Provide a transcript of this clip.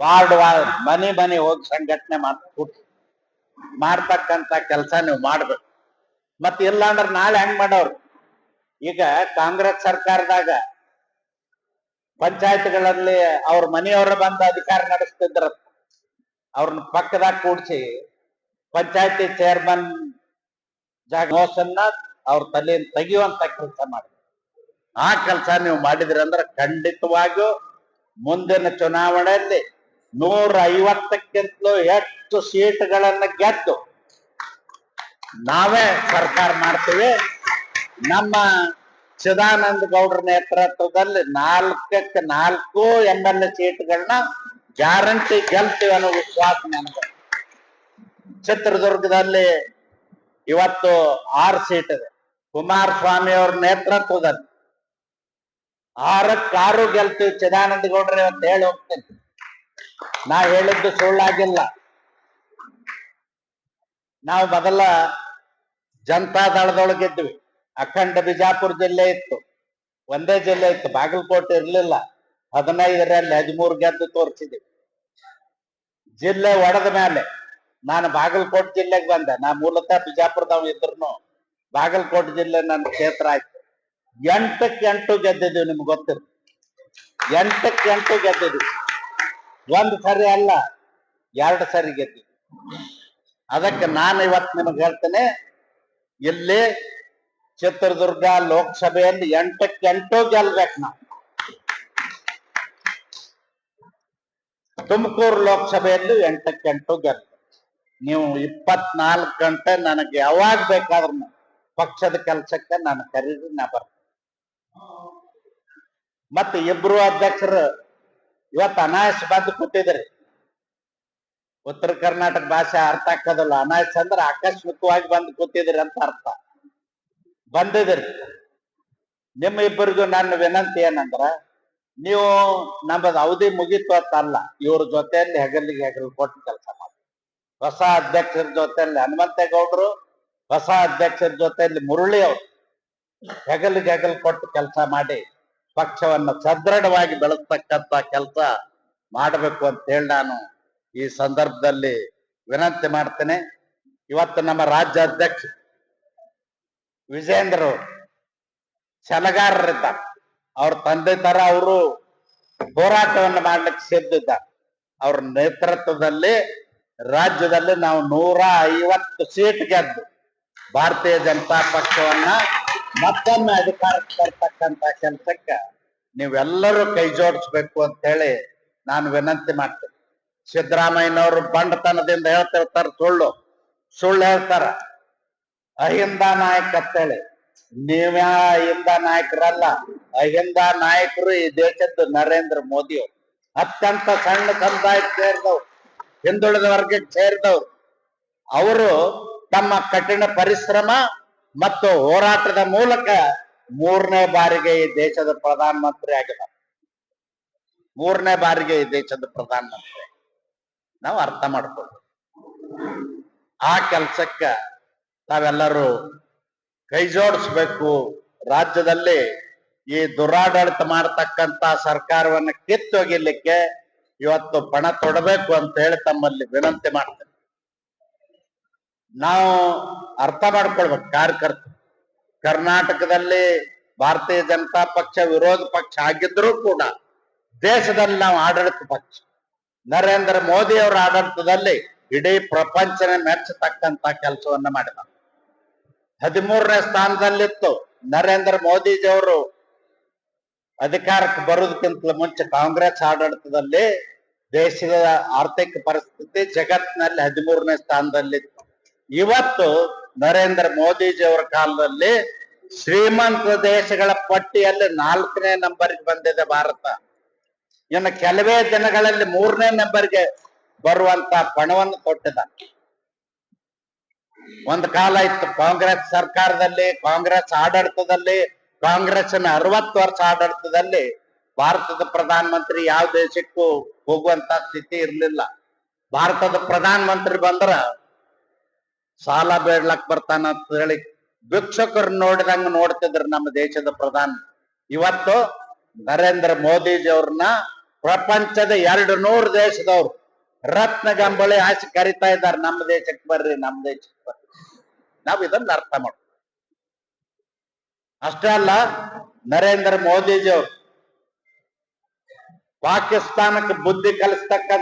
Ward ward ಮನೆ ಮನೆ ಹೋಗಿ ಸಂಘಟನೆ ಮಾಡ್ಬಿಟ್ಟು ಮಾಡ್ತಕ್ಕಂತ ಕೆಲಸ ನೀವು ಮಾಡ್ಬೇಕು. ಮತ್ ಇಲ್ಲ ಅಂದ್ರೆ ನಾಳೆ ಹೆಂಗ್ ಮಾಡೋರು? ಈಗ ಕಾಂಗ್ರೆಸ್ ಸರ್ಕಾರದಾಗ ಪಂಚಾಯತ್ಗಳಲ್ಲಿ ಅವ್ರ ಮನೆಯವ್ರ ಬಂದು ಅಧಿಕಾರ ನಡೆಸ್ತಿದ್ರ ಅವ್ರನ್ನ ಪಕ್ಕದಾಗ ಕೂಡ್ಸಿ ಪಂಚಾಯತಿ ಚೇರ್ಮನ್ ಜಾಗವನ್ನ ಅವ್ರ ತಲೆಯನ್ನು ತೆಗೆಯುವಂತ ಕೆಲಸ ಮಾಡಿ ಆ ಕೆಲಸ ನೀವು ಮಾಡಿದ್ರಿ ಅಂದ್ರೆ ಖಂಡಿತವಾಗಿಯೂ ಮುಂದಿನ ಚುನಾವಣೆಯಲ್ಲಿ ನೂರ ಐವತ್ತಕ್ಕಿಂತಲೂ ಹೆಚ್ಚು ಸೀಟ್ಗಳನ್ನ ಗೆದ್ದು ನಾವೇ ಸರ್ಕಾರ ಮಾಡ್ತೀವಿ. ನಮ್ಮ ಚಿದಾನಂದ ಗೌಡ್ರ ನೇತೃತ್ವದಲ್ಲಿ ನಾಲ್ಕಕ್ಕೆ ನಾಲ್ಕು ಎಂ ಎಲ್ ಎ ಸೀಟ್ಗಳನ್ನ ಗ್ಯಾರಂಟಿ ಗೆಲ್ತೀವಿ ಅನ್ನೋ ವಿಶ್ವಾಸ ನನಗೆ. ಚಿತ್ರದುರ್ಗದಲ್ಲಿ ಇವತ್ತು ಆರು ಸೀಟ್ ಇದೆ. ಕುಮಾರಸ್ವಾಮಿ ಅವ್ರ ನೇತೃತ್ವದಲ್ಲಿ ಆರಕ್ಕಾರು ಆರು ಗೆಲ್ತೀವಿ. ಚಿದಾನಂದ ಗೌಡ್ರೆ ಅಂತ ಹೇಳಿ ಹೋಗ್ತೀನಿ. ನಾ ಹೇಳಿದ್ದು ಸುಳ್ಳಾಗಿಲ್ಲ. ನಾವು ಮೊದಲ ಜನತಾ ದಳದೊಳಗಿದ್ವಿ ಅಖಂಡ ಬಿಜಾಪುರ ಜಿಲ್ಲೆ ಇತ್ತು. ಒಂದೇ ಜಿಲ್ಲೆ ಇತ್ತು. ಬಾಗಲಕೋಟೆ ಇರ್ಲಿಲ್ಲ. ಹದಿನೈದರಲ್ಲಿ ಹದಿಮೂರು ಗೆದ್ದು ತೋರಿಸಿದ್ವಿ. ಜಿಲ್ಲೆ ಒಡೆದ ಮೇಲೆ ನಾನು ಬಾಗಲಕೋಟೆ ಜಿಲ್ಲೆಗೆ ಬಂದೆ. ನಾ ಮೂಲತಃ ಬಿಜಾಪುರದವ್ ಇದ್ರು ಬಾಗಲಕೋಟೆ ಜಿಲ್ಲೆ ನನ್ನ ಕ್ಷೇತ್ರ ಆಯ್ತು. ಎಂಟಕ್ಕೆ ಎಂಟು ಗೆದ್ದಿದ್ವಿ ನಿಮ್ಗೆ ಗೊತ್ತಿರು ಎಂಟಕ್ಕೆ ಎಂಟು ಗೆದ್ದಿದ್ವಿ. ಒಂದು ಸರಿ ಅಲ್ಲ, ಎರಡು ಸರಿ ಗೆದ್ದಿ. ಅದಕ್ಕೆ ನಾನು ಇವತ್ತು ನಿಮಗೆ ಹೇಳ್ತೇನೆ, ಇಲ್ಲಿ ಚಿತ್ರದುರ್ಗ ಲೋಕಸಭೆಯಲ್ಲಿ ಎಂಟಕ್ಕೆ ಎಂಟು ಗೆಲ್ಬೇಕು ನಾವು. ತುಮಕೂರು ಲೋಕಸಭೆಯಲ್ಲಿ ಎಂಟಕ್ಕೆ ಎಂಟು ಗೆಲ್ಬೇಕು. ನೀವು ಇಪ್ಪತ್ನಾಲ್ಕು ಗಂಟೆ ನನಗೆ ಯಾವಾಗ ಬೇಕಾದ್ರೂ ಪಕ್ಷದ ಕೆಲಸಕ್ಕೆ ನಾನು ಕರೀರಿ, ನಾ ಬರ್ತೇನೆ. ಮತ್ತೆ ಇಬ್ರು ಅಧ್ಯಕ್ಷರು ಇವತ್ತು ಅನಾಯಸ್ ಬಂದು ಕೂತಿದ್ರಿ. ಉತ್ತರ ಕರ್ನಾಟಕ ಭಾಷೆ ಅರ್ಥ ಆಗೋದಿಲ್ಲ ಅನಾಯಸ್ ಅಂದ್ರೆ ಆಕಸ್ಮಿಕವಾಗಿ ಬಂದು ಕೂತಿದ್ರಿ ಅಂತ ಅರ್ಥ. ಬಂದಿದ್ರಿ. ನಿಮ್ಮ ಇಬ್ಬರಿಗೂ ನನ್ನ ವಿನಂತಿ ಏನಂದ್ರ, ನೀವು ನಮ್ಮದು ಅವಧಿ ಮುಗಿತು ಅಂತ ಅಲ್ಲ ಇವ್ರ ಜೊತೆಯಲ್ಲಿ ಹೆಗಲಿಗೆ ಹೆಗಲು ಕೊಟ್ಟು ಕೆಲಸ ಮಾಡಿ. ಹೊಸ ಅಧ್ಯಕ್ಷರ ಜೊತೆಯಲ್ಲಿ ಹನುಮಂತೇಗೌಡರು, ಹೊಸ ಅಧ್ಯಕ್ಷರ ಜೊತೆಯಲ್ಲಿ ಮುರಳಿ ಅವರು. ಹೆಗಲಿಗೆ ಹೆಗಲು ಕೊಟ್ಟು ಕೆಲಸ ಮಾಡಿ. ಪಕ್ಷವನ್ನು ಸದೃಢವಾಗಿ ಬೆಳೆಸ್ತಕ್ಕಂತ ಕೆಲಸ ಮಾಡಬೇಕು ಅಂತ ಹೇಳಿ ನಾನು ಈ ಸಂದರ್ಭದಲ್ಲಿ ವಿನಂತಿ ಮಾಡ್ತೇನೆ. ಇವತ್ತು ನಮ್ಮ ರಾಜ್ಯ ಅಧ್ಯಕ್ಷ ವಿಜೇಂದ್ರ ಛಲಗಾರರಿದ್ದಾರೆ. ಅವ್ರ ತಂದೆ ತರ ಅವರು ಹೋರಾಟವನ್ನು ಮಾಡ್ಲಿಕ್ಕೆ ಸಿದ್ಧಿದ್ದಾರೆ ಅವ್ರ ನೇತೃತ್ವದಲ್ಲಿ ರಾಜ್ಯದಲ್ಲಿ ನಾವು ನೂರ ಐವತ್ತು ಸೀಟ್ ಗೆದ್ದು ಭಾರತೀಯ ಜನತಾ ಪಕ್ಷವನ್ನ ಮತ್ತೊಮ್ಮೆ ಅಧಿಕಾರಕ್ಕೆ ತರ್ತಕ್ಕಂತ ಕೆಲಸಕ್ಕೆ ನೀವೆಲ್ಲರೂ ಕೈ ಜೋಡಿಸ್ಬೇಕು ಅಂತ ಹೇಳಿ ನಾನು ವಿನಂತಿ ಮಾಡ್ತೇನೆ. ಸಿದ್ದರಾಮಯ್ಯನವರು ಬಂಡತನದಿಂದ ಹೇಳ್ತಿರ್ತಾರ ಸುಳ್ಳು. ಸುಳ್ಳು ಹೇಳ್ತಾರ. ಅಹಿಂದ ನಾಯಕ ಅಂತೇಳಿ. ನೀವ್ಯಾ ಅಹಿಂದ ನಾಯಕರಲ್ಲ. ಅಹಿಂದ ನಾಯಕರು ಈ ದೇಶದ್ದು ನರೇಂದ್ರ ಮೋದಿ ಅವರು ಅತ್ಯಂತ ಸಣ್ಣ ಸಮುದಾಯಕ್ಕೆ ಸೇರಿದವ್ರು. ಹಿಂದುಳಿದ ವರ್ಗಕ್ಕೆ ಸೇರಿದವ್ರು. ಅವರು ತಮ್ಮ ಕಠಿಣ ಪರಿಶ್ರಮ ಮತ್ತು ಹೋರಾಟದ ಮೂಲಕ ಮೂರನೇ ಬಾರಿಗೆ ಈ ದೇಶದ ಪ್ರಧಾನ ಮಂತ್ರಿ ಮೂರನೇ ಬಾರಿಗೆ ಈ ದೇಶದ ಪ್ರಧಾನ ಮಂತ್ರಿ ನಾವು ಅರ್ಥ ಮಾಡ್ಕೊಂಡು ಆ ಕೆಲ್ಸಕ್ಕ ತಾವೆಲ್ಲರೂ ಕೈ ಜೋಡಿಸ್ಬೇಕು. ರಾಜ್ಯದಲ್ಲಿ ಈ ದುರಾಡಳಿತ ಮಾಡತಕ್ಕಂತ ಸರ್ಕಾರವನ್ನ ಕಿತ್ತೊಗಿಲಿಕ್ಕೆ ಇವತ್ತು ಪಣ ತೊಡಬೇಕು ಅಂತ ಹೇಳಿ ತಮ್ಮಲ್ಲಿ ವಿನಂತಿ ಮಾಡ್ತೇನೆ. ನಾವು ಅರ್ಥ ಮಾಡ್ಕೊಳ್ಬೇಕು. ಕಾರ್ಯಕರ್ತ, ಕರ್ನಾಟಕದಲ್ಲಿ ಭಾರತೀಯ ಜನತಾ ಪಕ್ಷ, ವಿರೋಧ ಪಕ್ಷ ಆಗಿದ್ರೂ ಕೂಡ ದೇಶದಲ್ಲಿ ನಾವು ಆಡಳಿತ ಪಕ್ಷ. ನರೇಂದ್ರ ಮೋದಿ ಅವರ ಆಡಳಿತದಲ್ಲಿ ಇಡೀ ಪ್ರಪಂಚನ ಮೆಚ್ಚತಕ್ಕಂತ ಕೆಲಸವನ್ನ ಮಾಡಿದ. ಹದಿಮೂರನೇ ಸ್ಥಾನದಲ್ಲಿತ್ತು ನರೇಂದ್ರ ಮೋದಿಜಿಯವರು ಅಧಿಕಾರಕ್ಕೆ ಬರೋದಕ್ಕಿಂತ ಮುಂಚೆ ಕಾಂಗ್ರೆಸ್ ಆಡಳಿತದಲ್ಲಿ ದೇಶದ ಆರ್ಥಿಕ ಪರಿಸ್ಥಿತಿ ಜಗತ್ತಿನಲ್ಲಿ ಹದಿಮೂರನೇ ಸ್ಥಾನದಲ್ಲಿತ್ತು. ಇವತ್ತು ನರೇಂದ್ರ ಮೋದಿಜಿ ಅವರ ಕಾಲದಲ್ಲಿ ಶ್ರೀಮಂತ ದೇಶಗಳ ಪಟ್ಟಿಯಲ್ಲಿ ನಾಲ್ಕನೇ ನಂಬರ್ಗೆ ಬಂದಿದೆ ಭಾರತ. ಇನ್ನು ಕೆಲವೇ ದಿನಗಳಲ್ಲಿ ಮೂರನೇ ನಂಬರ್ಗೆ ಬರುವಂತ ಪಣವನ್ನು ಕೊಟ್ಟಿದ. ಒಂದು ಕಾಲ ಇತ್ತು ಕಾಂಗ್ರೆಸ್ ಸರ್ಕಾರದಲ್ಲಿ, ಕಾಂಗ್ರೆಸ್ ಆಡಳಿತದಲ್ಲಿ, ಕಾಂಗ್ರೆಸ್ನ ಅರವತ್ತು ವರ್ಷ ಆಡಳಿತದಲ್ಲಿ ಭಾರತದ ಪ್ರಧಾನ ಮಂತ್ರಿ ಯಾವ ದೇಶಕ್ಕೂ ಹೋಗುವಂತ ಸ್ಥಿತಿ ಇರಲಿಲ್ಲ. ಭಾರತದ ಪ್ರಧಾನ ಮಂತ್ರಿ ಬಂದ್ರ ಸಾಲ ಬೇಡ್ಲಕ್ ಬರ್ತಾನ ಅಂತ ಹೇಳಿ ಭಿಕ್ಷಕರ್ ನೋಡಿದಂಗ ನೋಡ್ತಿದ್ರು ನಮ್ಮ ದೇಶದ ಪ್ರಧಾನ. ಇವತ್ತು ನರೇಂದ್ರ ಮೋದಿಜಿ ಅವ್ರನ್ನ ಪ್ರಪಂಚದ ಎರಡು ನೂರು ದೇಶದವ್ರು ರತ್ನ ಗಂಬಳಿ ಆಸೆ ಕರಿತಾ ಇದ್ದಾರೆ ನಮ್ಮ ದೇಶಕ್ಕೆ ಬರ್ರಿ, ನಮ್ಮ ದೇಶಕ್ಕೆ ಬರ್ರಿ. ನಾವ್ ಇದನ್ನ ಅರ್ಥ ಮಾಡ ಅಷ್ಟೇ ಅಲ್ಲ, ನರೇಂದ್ರ ಮೋದಿಜಿ ಅವರು ಪಾಕಿಸ್ತಾನಕ್ಕೆ ಬುದ್ಧಿ ಕಲಿಸ್ತಕ್ಕಂಥ